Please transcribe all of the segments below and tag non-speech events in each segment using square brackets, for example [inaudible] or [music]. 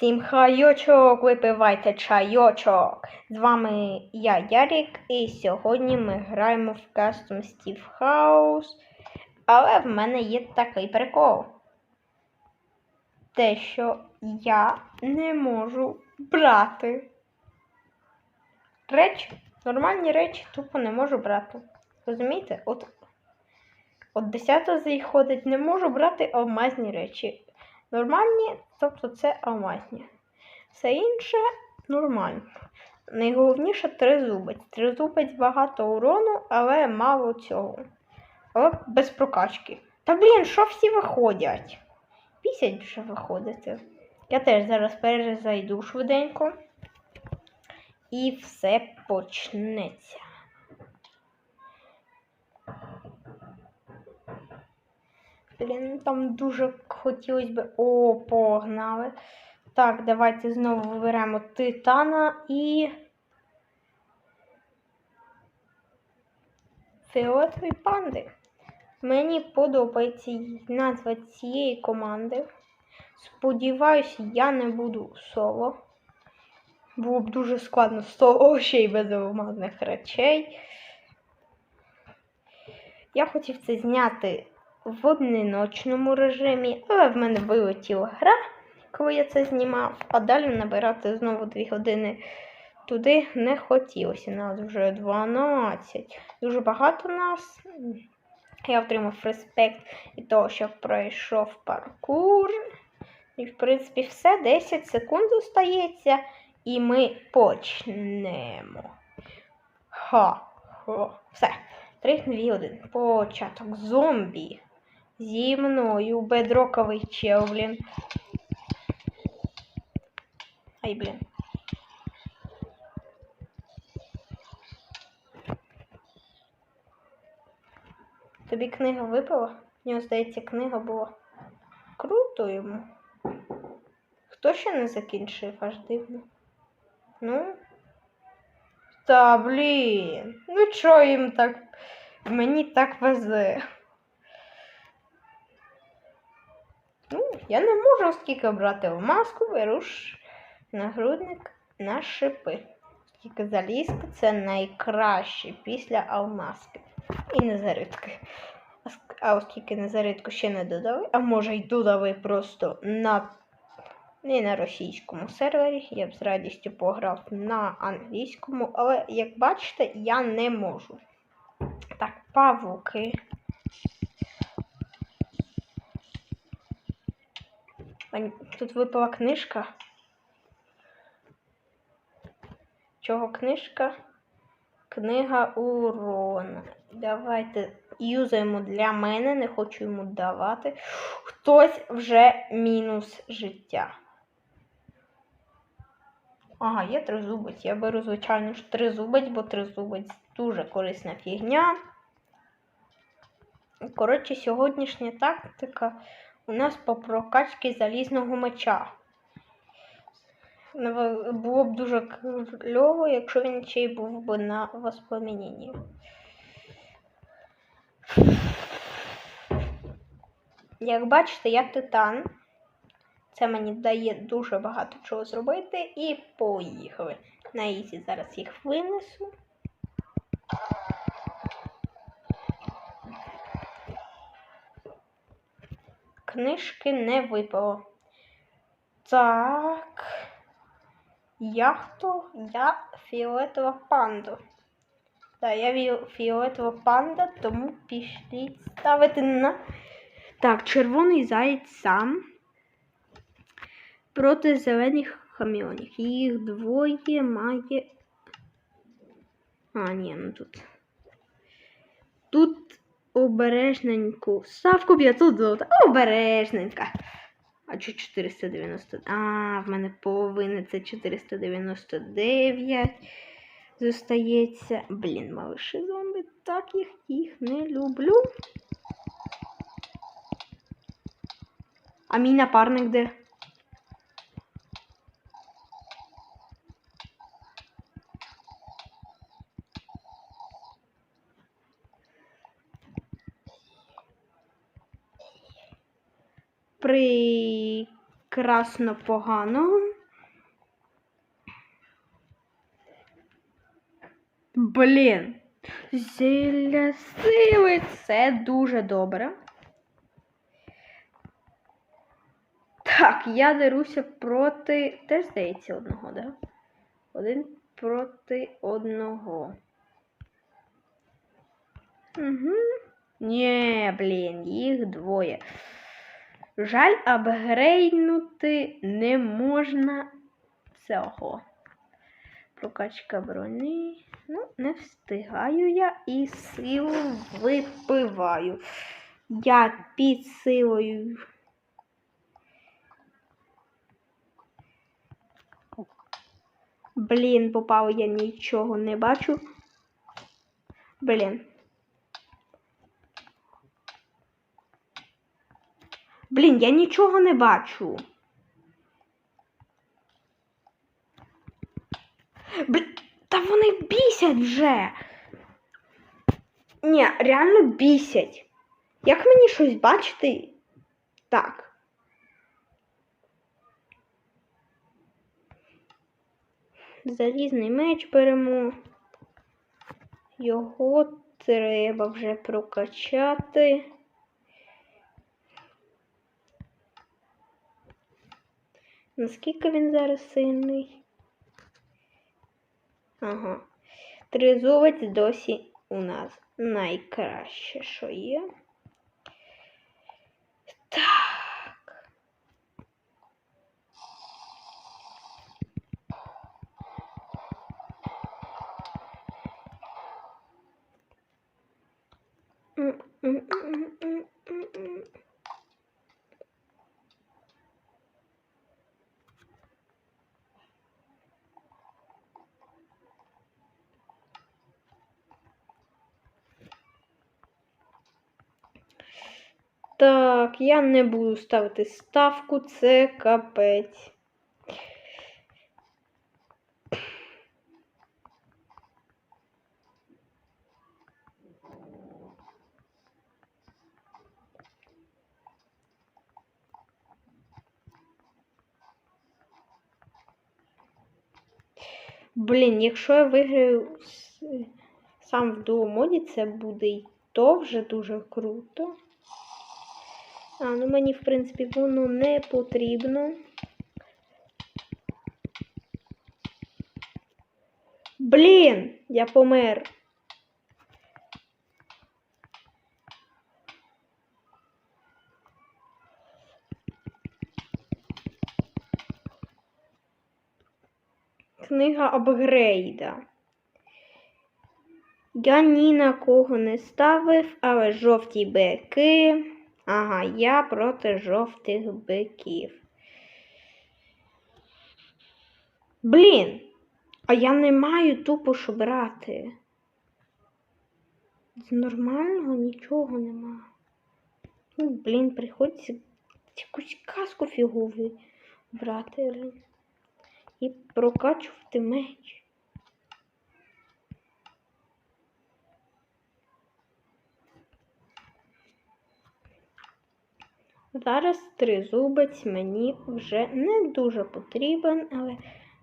Всім хайочок, випивайте чайочок. З вами я, Ярік, і сьогодні ми граємо в Custom Steve House. Але в мене є такий прикол. Те, що я не можу брати. Речі, нормальні речі тупо не можу брати. Розумієте? От, от 10 заходить, не можу брати алмазні речі. Нормальні, тобто це алмазні. Все інше нормально. Найголовніше тризубець. Тризубець багато урону, але мало цього. Але без прокачки. Та блін, що всі виходять? Пісять вже виходити. Я теж зараз перезайду швиденько. І все почнеться. Блін, там дуже хотілося б. О, погнали. Так, давайте знову виберемо титана і. Фіолетові панди. Мені подобається назва цієї команди. Сподіваюся, я не буду соло. Було б дуже складно соло [laughs] ще й без алмазних речей. Я хотів це зняти в одиночному режимі, але в мене вилетіла гра, коли я це знімав, а далі набирати знову 2 години туди не хотілося. Нас вже 12. Дуже багато нас. Я отримав респект від того, що пройшов паркур. І, в принципі, все. 10 секунд остається. І ми почнемо. Ха-ха. Все. 3, 2, 1. Початок. Зомбі. Зі мною бедроковий чел, блін. Ай, блін. Тобі книга випала? Мені здається, книга була. Круто йому. Хто ще не закінчив аж дивно? Ну. Та блін. Ну чого їм так. Мені так везе. Ну, я не можу скільки брати в маску, беру нагрудник на шипи. Скільки залізка це найкраще після алмазки. І незаритки. А ск- А оскільки незаритку ще не додали, а може й додали просто на не на російському сервері. Я б з радістю пограв на англійському, але як бачите, я не можу. Так, павуки. Тут випала книжка. Чого книжка? Книга урона. Давайте юзаємо для мене, не хочу йому давати. Хтось вже мінус життя. Ага, є тризубець. Я беру, звичайно ж, тризубець, бо тризубець дуже корисна фігня. Коротше, сьогоднішня тактика у нас по прокачці залізного меча. Було б дуже кльово, якщо він ще й був би на воспомінанні. Як бачите, я титан. Це мені дає дуже багато чого зробити. І поїхали. На ізі зараз їх винесу. Книжки не випало. Так. Я хто? Я фіолетова панда. Так, я фіолетова панда, тому пішліть ставити на. Так, червоний заєць сам проти зелених хаміонів. Їх двоє має. А, ні, ну тут. Тут обережненько. Ставку 500 золота. Обережненько. А чи 490? А, в мене половина це 499. Зостається. Блін, малиші зомби. Так їх їх не люблю. А мій напарник де? прекрасно поганого. Блін. Зілля сили це дуже добре. Так, я деруся проти... Теж здається одного, да? Один проти одного. Угу. Нє, блін, їх двоє. Жаль, апгрейднути не можна цього. Прокачка броні. Ну, не встигаю я і силу випиваю. Я під силою. Блін, попав я нічого не бачу. Блін. Блін, я нічого не бачу. Блін, та вони бісять вже. Ні, реально бісять. Як мені щось бачити? Так. Залізний меч беремо. Його треба вже прокачати. Наскільки він зараз сильний? Ага. Тризовець досі у нас найкраще, що є. Так. М-м-м-м-м-м. Так, я не буду ставити ставку, це капець. Блін, якщо я виграю сам в дуомоді, це буде і то вже дуже круто. А, ну мені, в принципі, воно не потрібно. Блін, я помер. Книга апгрейда. Я ні на кого не ставив, але жовті бики. Ага, я проти жовтих биків. Блін, а я не маю тупо що брати. З нормального нічого нема. Ну, блін, приходиться якусь казку фігову брати. І прокачувати меч. Зараз тризубець мені вже не дуже потрібен, але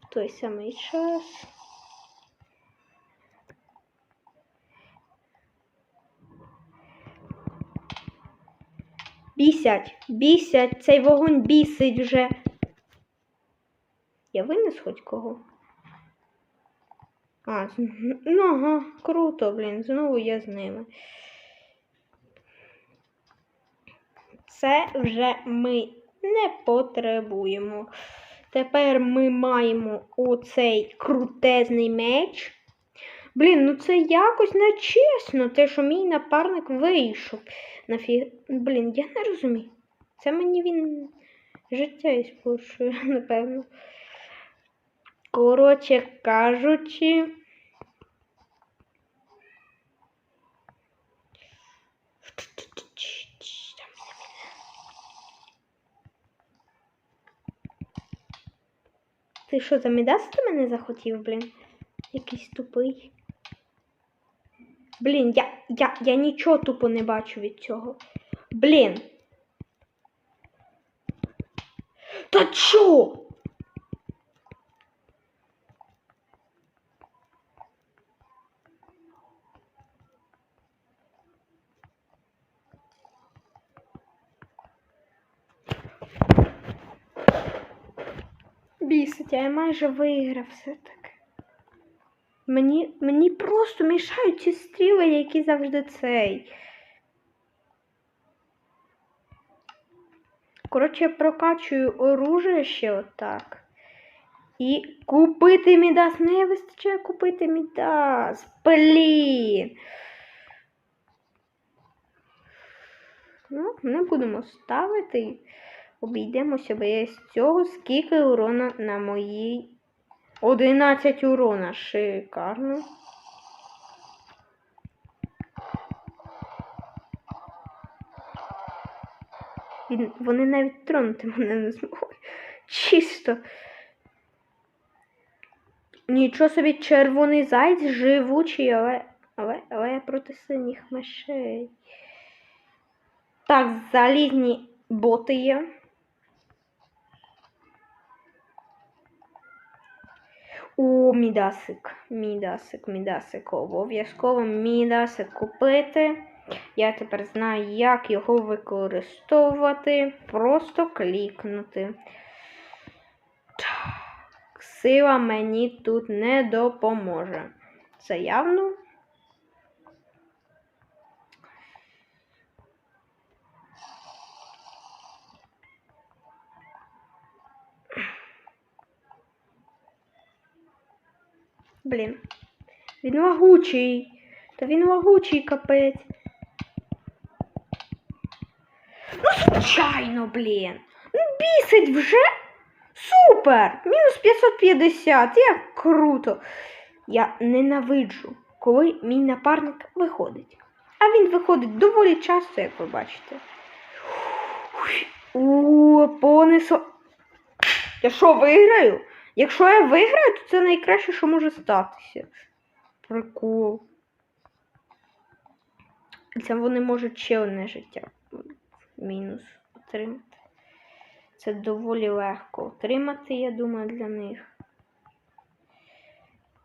в той самий час. Бісять, бісять, цей вогонь бісить вже. Я винес хоч кого? А, ну ага, круто, блін, знову я з ними. Це вже ми не потребуємо. Тепер ми маємо оцей крутезний меч. Блін, ну це якось нечесно, те, що мій напарник вийшов. Нафіг. Блін, я не розумію. Це мені він життя іспорчує, напевно. Коротше кажучи. Ти що, за замідасти мене захотів, блін? Якийсь тупий. Блін, я, я, я нічого тупо не бачу від цього. Блін. Та чо? Бісить, а я майже виграв все-таки. Мені, мені просто мішають ці стріли, які завжди цей. Коротше, я прокачую оружие ще отак. І купити мідас. Не вистачає купити мідас. Блін. Ну, не будемо ставити. Обійдемося без цього. Скільки урона на моїй. 11 урона. Шикарно. Він, вони навіть тронути мене не змогли. Чисто. Нічого собі червоний зайць живучий, але, але, але я проти синіх мишей. Так, залізні боти є. О, мідасик, мідасик, мідасик. Обов'язково мідасик купити. Я тепер знаю, як його використовувати. Просто клікнути. Так, сила мені тут не допоможе. Це явно. Блін. Він лагучий. Та він лагучий капець. Ну, звичайно, блін. Ну, бісить вже. Супер! Мінус 550. Як круто. Я ненавиджу, коли мій напарник виходить. А він виходить доволі часто, як ви бачите. О, понесло. Я що, виграю? Якщо я виграю, то це найкраще, що може статися. Прикол. Це вони можуть ще одне життя мінус отримати. Це доволі легко отримати, я думаю, для них.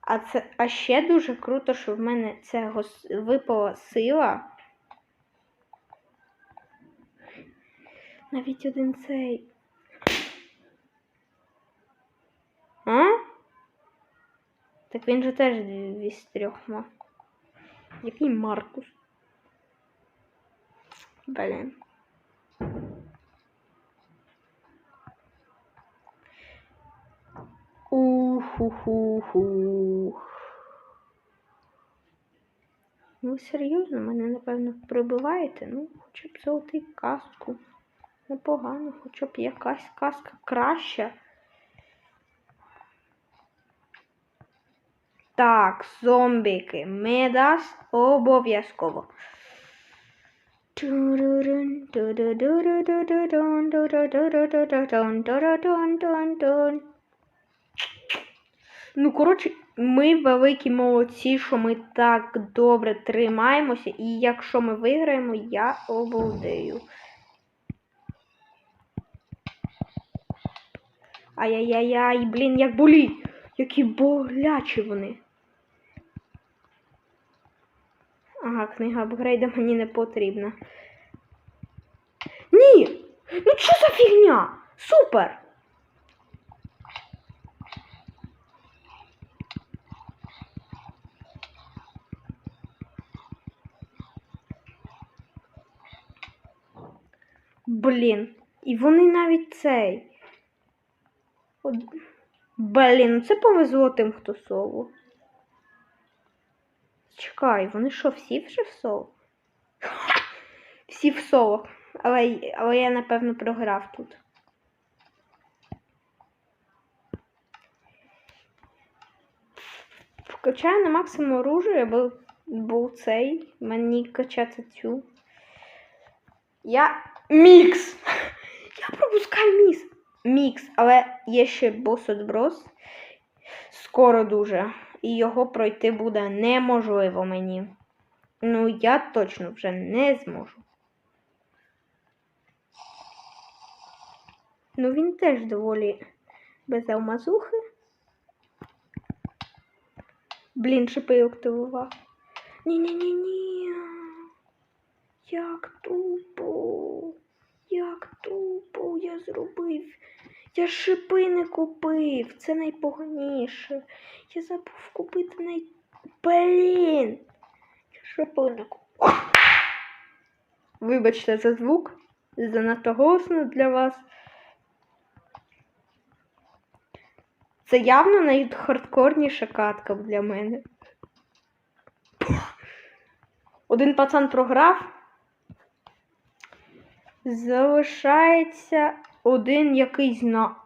А це, а ще дуже круто, що в мене це гос, випала сила. Навіть один цей. А? Так він же теж з трьох мав. Який Маркус? Блін. Уху-ху-ху. Ну, серйозно, мене, напевно, прибиваєте. Ну, хоча б золотий каску. Непогано, хоча б якась каска краща. Так, зомбіки. Медас обов'язково. Ну, коротше, ми великі молодці, що ми так добре тримаємося, і якщо ми виграємо, я обалдею. Ай-яй-яй-яй, блін, як боліть! Які болячі вони. Ага, книга апгрейда мені не потрібна. Ні! Ну що за фігня? Супер! Блін, і вони навіть цей. От... Блін, ну це повезло тим, хто соло. Чекай, вони що, всі вже в соло? [laughs] Всі в соло. Але, але я, напевно, програв тут. Вкачаю на максимум оружие, бо був цей. Мені качати цю. Я мікс! [laughs] Я пропускаю мікс. Мікс, але є ще бос отброс. Скоро дуже. І його пройти буде неможливо мені. Ну, я точно вже не зможу. Ну, він теж доволі без алмазухи. Блін, шипи активував. Ні-ні-ні-ні. Як тупо. Як тупо я зробив. Я шипи не купив. Це найпоганіше. Я забув купити най. Блін. Я шипи не купив. Вибачте за звук. Занадто голосно для вас. Це явно найхардкорніша катка для мене. Один пацан програв. Залишається один якийсь на.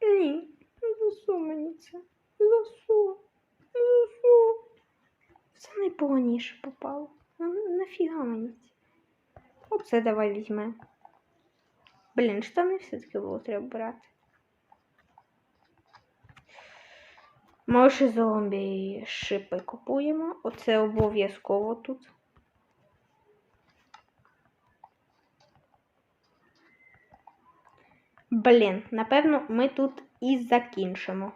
Ні, ну за що мені це? За що? За що? Це найпоганіше попало. Ну, нафіга мені це? Оце давай візьмемо. Блін, штани все-таки було треба брати. Може зомбі шипи купуємо. Оце обов'язково тут. Блін, напевно, ми тут і закінчимо.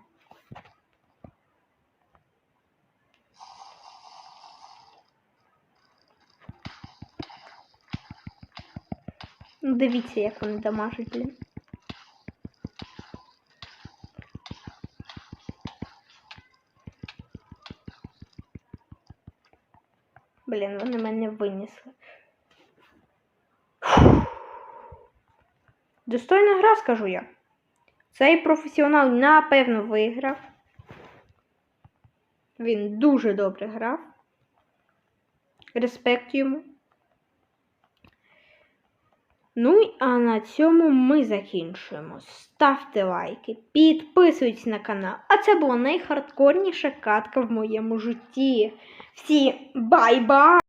Ну, Дивіться, як вони дамажать, блін. Блін, вони мене винесли. Достойна гра, скажу я. Цей професіонал напевно виграв. Він дуже добре грав. Респект йому. Ну а на цьому ми закінчуємо. Ставте лайки, підписуйтесь на канал. А це була найхардкорніша катка в моєму житті. Всі бай-бай!